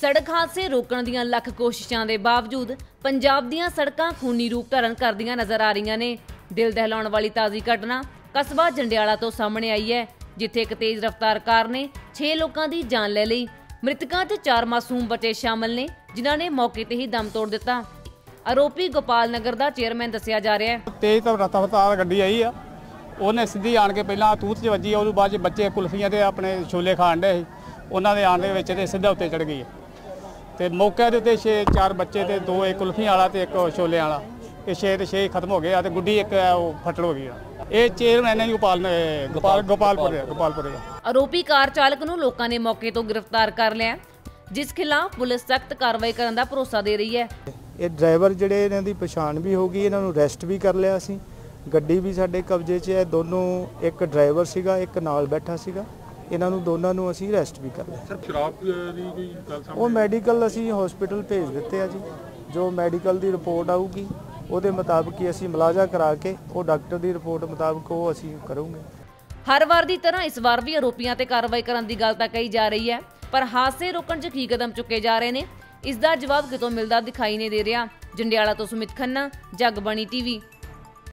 ਸੜਕ ਹਾਦਸੇ ਰੋਕਣ ਦੀਆਂ ਲੱਖ ਕੋਸ਼ਿਸ਼ਾਂ ਦੇ ਬਾਵਜੂਦ ਪੰਜਾਬ ਦੀਆਂ ਸੜਕਾਂ ਖੂਨੀ ਰੂਪ ਧਾਰਨ ਕਰਦੀਆਂ ਨਜ਼ਰ ਆ ਰਹੀਆਂ ਨੇ। ਦਿਲ ਦਹਿਲਾਉਣ ਵਾਲੀ ਤਾਜ਼ੀ ਘਟਨਾ ਕਸਬਾ ਜੰਡਿਆਲਾ ਤੋਂ ਸਾਹਮਣੇ ਆਈ ਹੈ, ਜਿੱਥੇ ਇੱਕ ਤੇਜ਼ ਰਫ਼ਤਾਰ ਕਾਰ ਨੇ 6 ਲੋਕਾਂ ਦੀ ਜਾਨ ਲੈ ਲਈ। ਮ੍ਰਿਤਕਾਂ 'ਚ ਚਾਰ ਮਾਸੂਮ ਬੱਚੇ ਸ਼ਾਮਲ ਨੇ, ਜਿਨ੍ਹਾਂ ਨੇ ਮੌਕੇ ਤੇ ਹੀ ਦਮ ਤੋੜ ਦਿੱਤਾ। ਆਰੋਪੀ ਗੋਪਾਲ ਨਗਰ ਦਾ ਚੇਅਰਮੈਨ ਦੱਸਿਆ ਜਾ ਰਿਹਾ ਹੈ। ਤੇਜ਼ ਤਾਂ ਰਫ਼ਤਾਰ ਗੱਡੀ ਆਈ ਆ। ਉਹਨੇ ਸਿੱਧੀ ਆਣ ਕੇ ਪਹਿਲਾਂ ਤੂਤ 'ਚ ਵੱਜੀ, ਉਹਦੇ ਬਾਅਦ 'ਚ ਬੱਚੇ ਕੁਲਫੀਆਂ ਤੇ ਆਪਣੇ ਛੋਲੇ ਖਾਣ ਦੇ ਉਹਨਾਂ ਦੇ ਆਣ ਦੇ ਵਿੱਚ ਤੇ ਸਿੱਧਾ ਉੱਤੇ ਚੜ ਗਈ ਤੇ ਮੌਕੇ ਦੇ ਉੱਤੇ ਛੇ ਚਾਰ ਬੱਚੇ ਤੇ ਦੋ ਇੱਕ ਕੁਲਫੀਆਂ ਵਾਲਾ ਤੇ ਇੱਕ ਛੋਲੇ ਵਾਲਾ। ਇਹ ਛੇ ਤੇ ਛੇ ਖਤਮ ਹੋ ਗਏ ਆ ਤੇ ਗੁੱਡੀ ਇੱਕ ਉਹ ਫਟੜ ਹੋ ਗਈ ਆ। ਇਹ ਚੇਅਰਮੈਨ ਹੈ ਜੀ ਗੋਪਾਲ ਨੇ- ਗੋਪਾਲ ਗੋਪਾਲਪੁਰ ਦੇ- ਗੋਪਾਲਪੁਰ ਦਾ ਆਰੋਪੀ ਕਾਰ ਚਾਲਕ ਨੂੰ ਲੋਕਾਂ ਨੇ ਮੌਕੇ ਤੋਂ ਗ੍ਰਿਫਤਾਰ ਕਰ ਲਿਆ ਜਿਸ ਖਿਲਾਫ ਪੁਲਿਸ ਸਖਤ ਕਾਰਵਾਈ ਕਰਨ ਦਾ ਭਰੋਸਾ ਦੇ ਰਹੀ ਹੈ। ਇਹ ਡਰਾਈਵਰ ਜਿਹੜੇ ਇਹਨਾਂ ਦੀ ਪਛਾਣ ਵੀ ਹੋ ਗਈ ਇਹਨਾਂ ਨੂੰ ਅਰੈਸਟ ਵੀ ਕਰ ਲਿਆ ਸੀ। ਗੱਡੀ ਵੀ ਸਾਡੇ ਕਬਜ਼ੇ 'ਚ ਹੈ ਦੋਨੋਂ ਇੱਕ ਡਰਾਈਵਰ ਸੀਗਾ ਇੱਕ ਨਾਲ ਬੈਠਾ ਸੀਗਾ। ਇਹਨਾਂ ਨੂੰ ਦੋਨਾਂ ਨੂੰ ਅਸੀਂ ਅਰੈਸਟ ਵੀ ਕਰ ਲਿਆ। ਸਰ ਸ਼ਰਾਬ ਦੀ ਕੋਈ ਗੱਲ ਉਹ ਮੈਡੀਕਲ ਅਸੀਂ ਹਸਪੀਟਲ ਭੇਜ ਦਿੱਤੇ ਆ ਜੀ। ਜੋ ਮੈਡੀਕਲ ਦੀ ਰਿਪੋਰਟ ਆਊਗੀ ਉਹਦੇ ਮੁਤਾਬਕ ਹੀ ਅਸੀਂ ਮੁਲਾਜ਼ਾ ਕਰਾ ਕੇ ਉਹ ਡਾਕਟਰ ਦੀ ਰਿਪੋਰਟ ਮੁਤਾਬਕ ਉਹ ਅਸੀਂ ਕਰੂਗੇ। ਹਰ ਵਾਰ ਦੀ ਤਰ੍ਹਾਂ ਇਸ ਵਾਰ ਵੀ ਆਰੋਪੀਆਂ ਤੇ ਕਾਰਵਾਈ ਕਰਨ ਦੀ ਗੱਲ ਤਾਂ ਕਹੀ ਜਾ ਰਹੀ ਹੈ ਪਰ ਹਾਦਸੇ ਰੋਕਣ 'ਚ ਕੀ ਕਦਮ ਚੁੱਕੇ ਜਾ ਰਹੇ ਨੇ। ਇਸ ਦਾ ਜਵਾਬ ਕਿਤੋਂ ਮਿਲਦਾ ਦਿਖਾਈ ਨਹੀਂ ਦੇ ਰਿਹਾ। ਜੰਡਿਆਲਾ ਤੋਂ ਸੁਮਿਤ ਖੰਨਾ ਜਗਬਾਣੀ ਟੀਵੀ।